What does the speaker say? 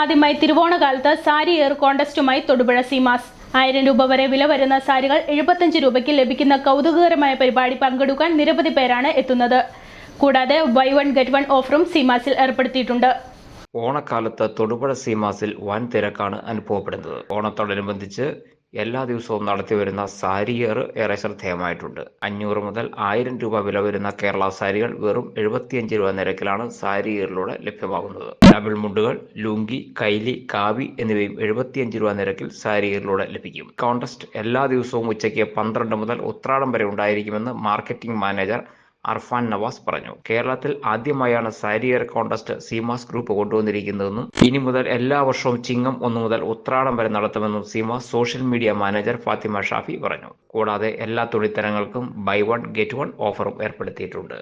ആദ്യമായി തിരുവോണകാലത്ത് സാരി എയർ കോണ്ടസ്റ്റുമായി തൊടുപുഴ സീമാസ്. ആയിരം രൂപ വരെ വില വരുന്ന സാരികൾ എഴുപത്തഞ്ച് രൂപയ്ക്ക് ലഭിക്കുന്ന കൗതുകകരമായ പരിപാടി പങ്കെടുക്കാൻ നിരവധി പേരാണ് എത്തുന്നത്. കൂടാതെ ബൈ വൺ ഗെറ്റ് വൺ ഓഫറും സീമാസിൽ ഏർപ്പെടുത്തിയിട്ടുണ്ട്. ഓണക്കാലത്ത് തൊടുപുഴ സീമാസിൽ വൻ തിരക്കാണ് അനുഭവപ്പെടുന്നത്. ഓണത്തോടനുബന്ധിച്ച് എല്ലാ ദിവസവും നടത്തിവരുന്ന സാരിയേറ് ഏറെ ശ്രദ്ധേയമായിട്ടുണ്ട്. അഞ്ഞൂറ് മുതൽ ആയിരം രൂപ വില വരുന്ന കേരള സാരികൾ വെറും എഴുപത്തിയഞ്ച് രൂപ നിരക്കിലാണ് സാരിയേറിലൂടെ ലഭ്യമാകുന്നത്. ഡബിൾ മുണ്ടുകൾ ലുങ്കി കൈലി കാവി എന്നിവയും എഴുപത്തിയഞ്ച് രൂപ നിരക്കിൽ സാരിയേറിലൂടെ ലഭിക്കും. കോണ്ടസ്റ്റ് എല്ലാ ദിവസവും ഉച്ചയ്ക്ക് പന്ത്രണ്ട് മുതൽ ഉത്രാടം വരെ ഉണ്ടായിരിക്കുമെന്ന് മാർക്കറ്റിംഗ് മാനേജർ അർഫാൻ നവാസ് പറഞ്ഞു. കേരളത്തിൽ ആദ്യമായാണ് സാരിയർ കോണ്ടസ്റ്റ് സീമാസ് ഗ്രൂപ്പ് കൊണ്ടുവന്നിരിക്കുന്നതെന്നും ഇനി മുതൽ എല്ലാ വർഷവും ചിങ്ങം ഒന്നു മുതൽ ഉത്രാടം വരെ നടത്തുമെന്നും Seemas social media manager Fathima Shafi പറഞ്ഞു. കൂടാതെ എല്ലാ തുണിത്തരങ്ങൾക്കും ബൈ വൺ ഗെറ്റ് വൺ ഓഫറും ഏർപ്പെടുത്തിയിട്ടുണ്ട്.